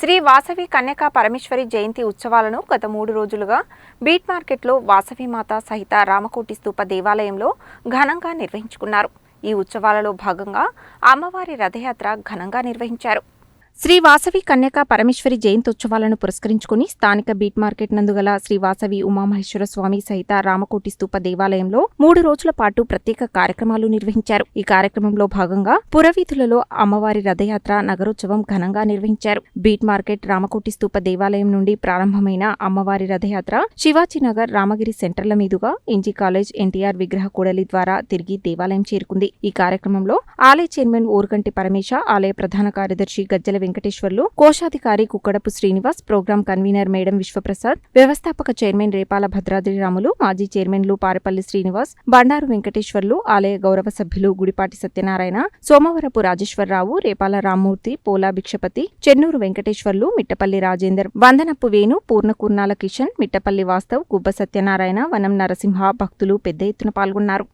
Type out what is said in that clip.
శ్రీ వాసవి కన్యకా పరమేశ్వరి జయంతి ఉత్సవాలను గత మూడు రోజులుగా బీట్ మార్కెట్లో వాసవి మాత సహిత రామకోటి స్తూప దేవాలయంలో ఘనంగా నిర్వహించుకున్నారు. ఈ ఉత్సవాలలో భాగంగా అమ్మవారి రథయాత్ర ఘనంగా నిర్వహించారు. శ్రీ వాసవి కన్యకా పరమేశ్వరి జయంత్యుత్సవాలను పురస్కరించుకుని స్థానిక బీట్ మార్కెట్ నందుగల శ్రీ వాసవి ఉమామహేశ్వర స్వామి సహిత రామకోటి స్తూప దేవాలయంలో మూడు రోజుల పాటు ప్రత్యేక కార్యక్రమాలు నిర్వహించారు. ఈ కార్యక్రమంలో భాగంగా పురవీధులలో అమ్మవారి రథయాత్ర నగరోత్సవం ఘనంగా నిర్వహించారు. బీట్ మార్కెట్ రామకోటి స్తూప దేవాలయం నుండి ప్రారంభమైన అమ్మవారి రథయాత్ర శివాజీనగర్ రామగిరి సెంటర్ల మీదుగా ఎన్జీ కాలేజ్ ఎన్టీఆర్ విగ్రహ కూడలి ద్వారా తిరిగి దేవాలయం చేరుకుంది. ఈ కార్యక్రమంలో ఆలయ చైర్మన్ ఓరుగంటి పరమేశ ఆలయ ప్రధాన కార్యదర్శి గజ్జల వెంకటేశ్వర్లు కోశాధికారి Kukkadapu Srinivas programme convener madam Vishwaprasad వ్యవస్థాపక చైర్మన్ రేపాల భద్రాద్రి రాములు మాజీ చైర్మన్లు పారపల్లి శ్రీనివాస్ బండారు వెంకటేశ్వర్లు ఆలయ గౌరవ సభ్యులు గుడిపాటి సత్యనారాయణ సోమవరపు రాజేశ్వరరావు రేపాల రామ్మూర్తి పోలా భిక్షపతి చెన్నూరు వెంకటేశ్వర్లు మిట్టపల్లి రాజేందర్ వందనప్పు వేణు పూర్ణకూర్నాల కిషన్ మిట్టపల్లి వాస్తవ్ గుబ్బ సత్యనారాయణ వనం నరసింహ భక్తులు పెద్ద ఎత్తున పాల్గొన్నారు.